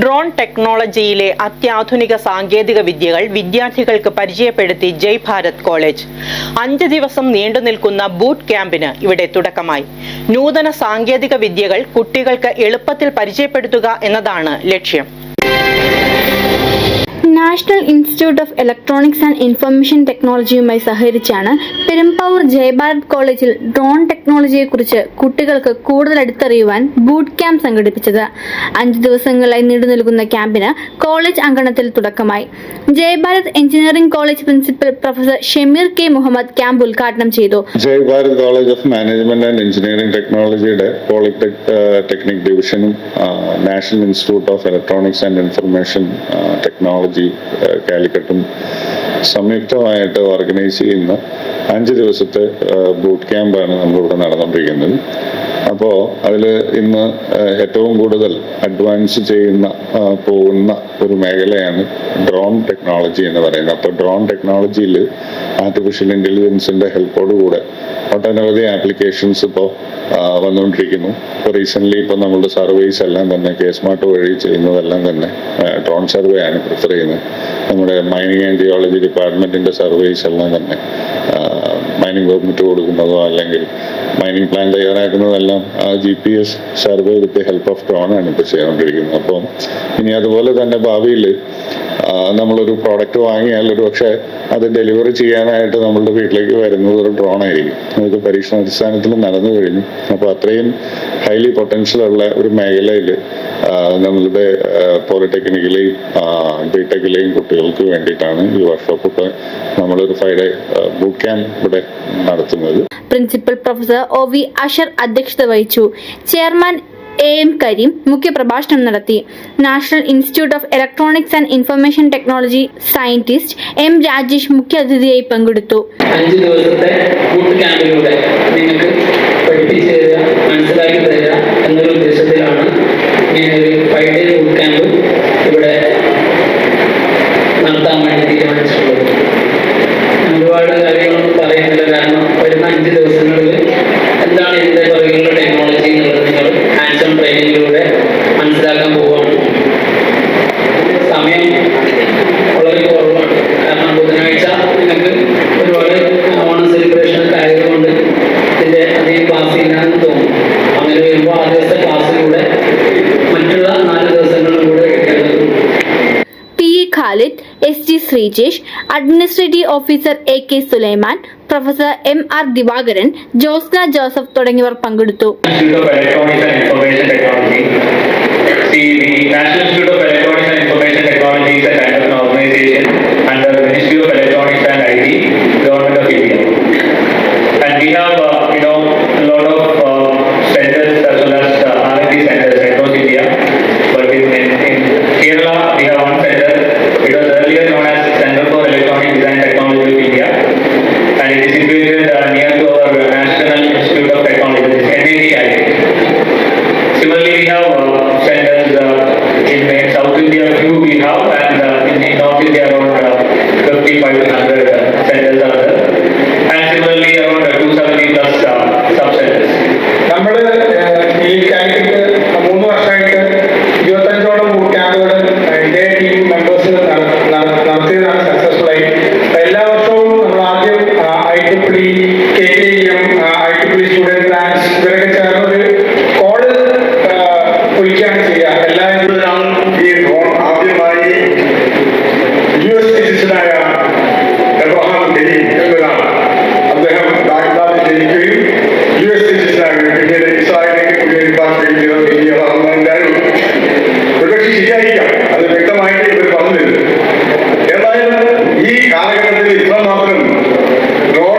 Drone ടെക്നോളജിയിലെ അത്യാധുനിക സാങ്കേതിക വിദ്യകൾ വിദ്യാർത്ഥികൾക്ക് പരിചയപ്പെടുത്തി ജയ് ഭാരത് കോളേജ്. അഞ്ച് ദിവസം നീണ്ടു നിൽക്കുന്ന ബൂട്ട് ക്യാമ്പിന് ഇവിടെ തുടക്കമായി. നൂതന സാങ്കേതിക വിദ്യകൾ കുട്ടികൾക്ക് എളുപ്പത്തിൽ പരിചയപ്പെടുത്തുക എന്നതാണ് ലക്ഷ്യം. National institute of electronics and information ടെക്നോളജിയുമായി സഹകരിച്ചാണ് പെരുമ്പാവൂർ ജയഭാരത് കോളേജിൽ ഡ്രോൺ ടെക്നോളജിയെക്കുറിച്ച് കുട്ടികൾക്ക് കൂടുതൽ അടുത്തറിയുവാൻ ബൂട്ട് ക്യാമ്പ് സംഘടിപ്പിച്ചത്. അഞ്ച് ദിവസങ്ങളായി നീണ്ടു നിൽക്കുന്ന ക്യാമ്പിന് കോളേജ് അങ്കണത്തിൽ തുടക്കമായി. Jayabharath engineering college principal professor Shameer K Muhammad camp ഉദ്ഘാടനം ചെയ്തു. Jayabharath college of management and engineering ടെക്നോളജിയുടെ polytech technique ഡിവിഷനും national institute of electronics and information technology കാലിക്കറ്റും സംയുക്തമായിട്ട് ഓർഗനൈസ് ചെയ്യുന്ന അഞ്ച് ദിവസത്തെ ബൂട്ട് ക്യാമ്പാണ് നമ്മളിവിടെ നടന്നുകൊണ്ടിരിക്കുന്നത് അപ്പോൾ അതിൽ ഇന്ന് ഏറ്റവും കൂടുതൽ അഡ്വാൻസ് ചെയ്യുന്ന പോകുന്ന ഒരു മേഖലയാണ് ഡ്രോൺ ടെക്നോളജി എന്ന് പറയുന്നത്. അപ്പോൾ ഡ്രോൺ ടെക്നോളജിയിൽ ആർട്ടിഫിഷ്യൽ ഇന്റലിജൻസിന്റെ ഹെൽപ്പോടുകൂടെ ഒട്ടനവധി ആപ്ലിക്കേഷൻസ് ഇപ്പോൾ വന്നുകൊണ്ടിരിക്കുന്നു. ഇപ്പോൾ റീസെന്റ്ലി ഇപ്പോൾ നമ്മളുടെ സർവേസ് എല്ലാം തന്നെ കെ സ്മാർട്ട് വഴി ചെയ്യുന്നതെല്ലാം തന്നെ ഡ്രോൺ സർവേ ആണ് പ്രിഫർ ചെയ്യുന്നത്. നമ്മുടെ മൈനിങ് ആൻഡ് ജിയോളജി ഡിപ്പാർട്ട്മെന്റിന്റെ സർവേസ് എല്ലാം തന്നെ മൈനിങ് പെർമിറ്റ് കൊടുക്കുന്നതോ അല്ലെങ്കിൽ മൈനിങ് പ്ലാൻ തയ്യാറാക്കുന്നതെല്ലാം ആ G P S survey with help of drone ആണ് ഇപ്പോൾ ചെയ്തുകൊണ്ടിരിക്കുന്നത് അപ്പം ഇനി അതുപോലെ തന്നെ ഭാവിയിൽ നമ്മളൊരു പ്രോഡക്റ്റ് വാങ്ങിയാൽ ഒരു പക്ഷേ അത് ഡെലിവറി ചെയ്യാനായിട്ട് നമ്മളുടെ വീട്ടിലേക്ക് വരുന്നത് ഒരു ഡ്രോൺ ആയിരിക്കും. അതൊക്കെ പരീക്ഷണാടിസ്ഥാനത്തിൽ നടന്നു കഴിഞ്ഞു. അപ്പോൾ അത്രയും ഹൈലി പൊട്ടൻഷ്യൽ ഉള്ള ഒരു മേഖലയിൽ നമ്മളുടെ പോളിടെക്നിക്കിലെയും ബിടെക്കിലെയും കുട്ടികൾക്ക് വേണ്ടിയിട്ടാണ് ഈ വർക്ക്ഷോപ്പ് ഇപ്പോൾ നമ്മളൊരു ഫൈവ് ഡേ ബൂട്ട് ക്യാമ്പ് ഇവിടെ നടത്തുന്നത്. Principal professor O V Ashar അധ്യക്ഷത വഹിച്ചു. ചെയർമാൻ എ എം കരീം മുഖ്യപ്രഭാഷണം നടത്തി. National institute of electronics and information technology scientist M Rajesh മുഖ്യാതിഥിയായി പങ്കെടുത്തു. അഞ്ച് ദിവസത്തെ ബൂട്ട് ക്യാമ്പിലൂടെ നിങ്ങൾക്ക് പഠിപ്പിച്ചു തരിക മനസ്സിലാക്കി തരിക എന്നൊരു ഉദ്ദേശത്തിലാണ് ഇങ്ങനെ ഒരു ഫൈവ് ഡേ ബൂട്ട് ക്യാമ്പ് ഇവിടെ നടത്താൻ വേണ്ടി തീരുമാനിച്ചിട്ടുള്ളത് കാര്യങ്ങളൊന്നും പറയുന്നില്ല കാരണം വരുന്ന അഞ്ച് ദിവസങ്ങളിൽ എന്താണ് ഇതിന്റെ A Khalid S G Sreejesh administrative officer A K Sulaiman professor M R Divakaran Josna Joseph തുടങ്ങിയവർ പങ്കെടുത്തു Institute of Electronics and Information Technology. See, the National Institute of Electronics and Information Technology is a kind of an organization under the Ministry of ഒഴിക്കുകയാണ് ചെയ്യുക. എല്ലാ ഈ drone ആദ്യമായി U S സിറ്റിസനായ Abraham ഡെലി എന്നതാണ് അദ്ദേഹം ബാഗ്ദാദിൽ ജനിക്കുകയും യു എസ് സിറ്റിസനാകുകയും പിന്നീട് ഇസ്രായേലിലേക്ക് കുടിയേറിപ്പാക്കുകയും ചെയ്ത വലിയ ഒരുപക്ഷെ ശരിയായിരിക്കാം. അത് വ്യക്തമായിട്ട് ഇവർ പറഞ്ഞിരുന്നു ഏതായാലും ഈ കാലഘട്ടത്തിൽ ഇത്രമാത്രം drone